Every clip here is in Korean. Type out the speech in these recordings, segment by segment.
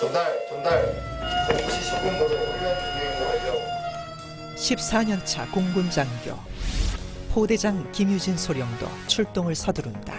전달, 전달. 2시 10분 모두 훈련 준비 완료. 14년차 공군 장교 포대장 김유진 소령도 출동을 서두른다.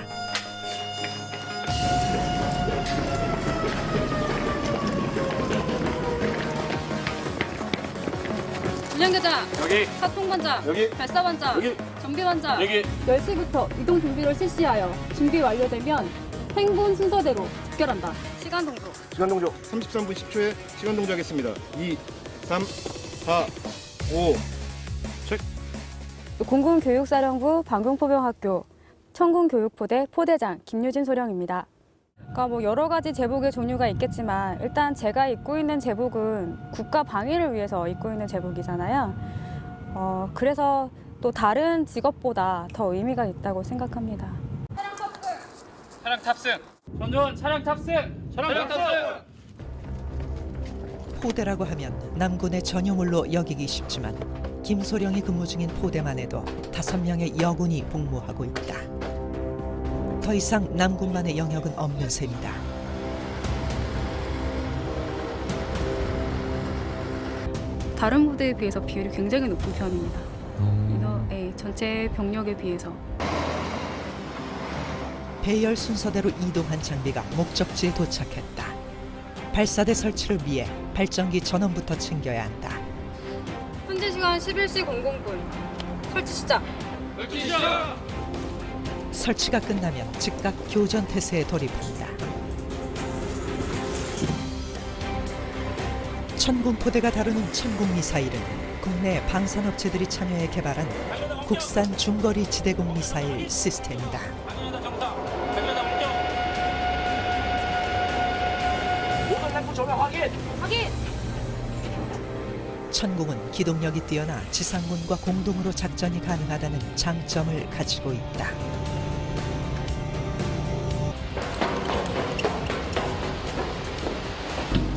운영대장, 여기 사통반장, 여기 발사반장, 여기 정비반장. 여기 10시부터 이동 준비를 실시하여 준비 완료되면 행군 순서대로 집결한다. 시간 동조. 시간 동조 33분 10초에 시간 동조하겠습니다. 2, 3, 4, 5. 공군교육사령부 방공포병학교 청군교육포대 포대장 김유진 소령입니다. 그러니까 뭐 여러 가지 제복의 종류가 있겠지만 일단 제가 입고 있는 제복은 국가 방위를 위해서 입고 있는 제복이잖아요. 어, 그래서 또 다른 직업보다 더 의미가 있다고 생각합니다. 차량 탑승 전전 차량 탑승 차량 탑승 포대라고 하면 남군의 전유물로 여기기 쉽지만 김소령이 근무 중인 포대만 해도 다섯 명의 여군이 복무하고 있다. 더 이상 남군만의 영역은 없는 셈이다. 다른 부대에 비해서 비율이 굉장히 높은 편입니다. 인원, 예, 전체 병력에 비해서. 배열 순서대로 이동한 장비가 목적지에 도착했다. 발사대 설치를 위해 발전기 전원부터 챙겨야 한다. 현재 시간 11시 00분. 설치 시작. 설치가 끝나면 즉각 교전 태세에 돌입한다. 천군 포대가 다루는 천궁 미사일은 국내 방산업체들이 참여해 개발한 국산 중거리 지대공 미사일 시스템이다. 탱크 조명 확인 천궁은 기동력이 뛰어나 지상군과 공동으로 작전이 가능하다는 장점을 가지고 있다.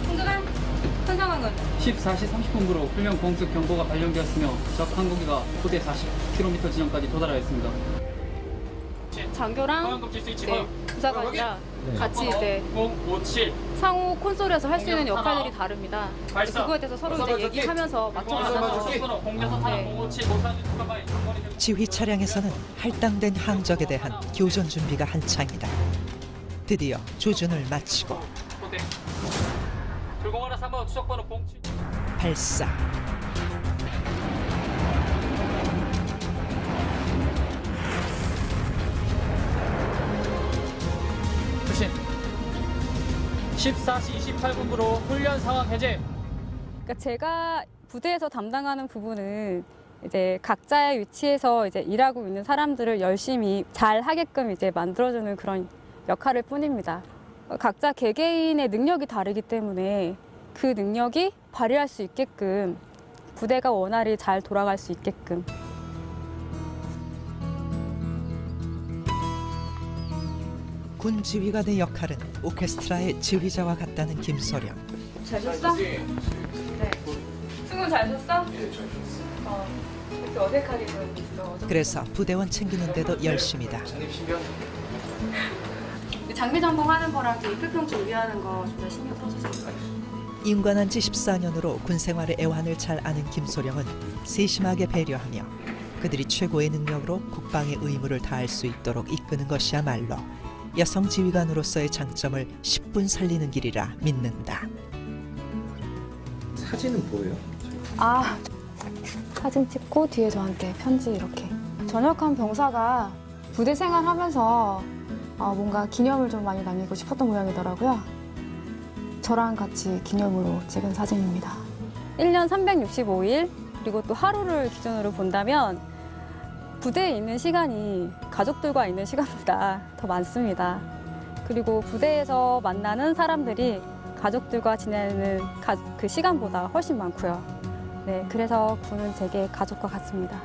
통전한 현 상황은 14시 30분부로 훈련 공습 경보가 발령되었으며 적 항공기가 포대 40km 지점까지 도달하였습니다. 장교랑 네, 허용 부사관이랑 같이 이제 057 상호 콘솔에서 할 수 있는 역할들이 다릅니다. 발사. 그거에 대해서 서로 이제 얘기하면서 맞춰가면서 네. 타랑 057 모사지 추가바이 장거리 대비 지휘 차량에서는 할당된 항적에 대한 교전 준비가 한창이다. 드디어 조준을 마치고 포대 불공하나 3번 추적번호 07 발사. 14시 28분부로 훈련 상황 해제 그러니까 제가 부대에서 담당하는 부분은 이제 각자의 위치에서 이제 일하고 있는 사람들을 열심히 잘 하게끔 이제 만들어주는 그런 역할일 뿐입니다. 각자 개개인의 능력이 다르기 때문에 그 능력이 발휘할 수 있게끔 부대가 원활히 잘 돌아갈 수 있게끔 군 지휘관의 역할은 오케스트라의 지휘자와 같다는 김소령. 잘 쉬었어? 네. 승우 잘 쉬었어? 네, 잘 쉬었어. 어, 이렇게 어색하게 보이고 있어. 그래서 부대원 챙기는데도 열심이다. 장비 점검하는 거랑 그 입회평 준비하는 거 좀 더 신경 써주세요. 인관한 지 14년으로 군 생활의 애환을 잘 아는 김소령은 세심하게 배려하며 그들이 최고의 능력으로 국방의 의무를 다할 수 있도록 이끄는 것이야말로 여성 지휘관으로서의 장점을 10분 살리는 길이라 믿는다. 사진은 뭐예요? 아 사진 찍고 뒤에 저한테 편지 이렇게 전역한 병사가 부대 생활하면서 어, 뭔가 기념을 좀 많이 남기고 싶었던 모양이더라고요 저랑 같이 기념으로 찍은 사진입니다 1년 365일 그리고 또 하루를 기준으로 본다면 부대에 있는 시간이 가족들과 있는 시간보다 더 많습니다 그리고 부대에서 만나는 사람들이 가족들과 지내는 가- 그 시간보다 훨씬 많고요. 네, 그래서 군은 제게 가족과 같습니다.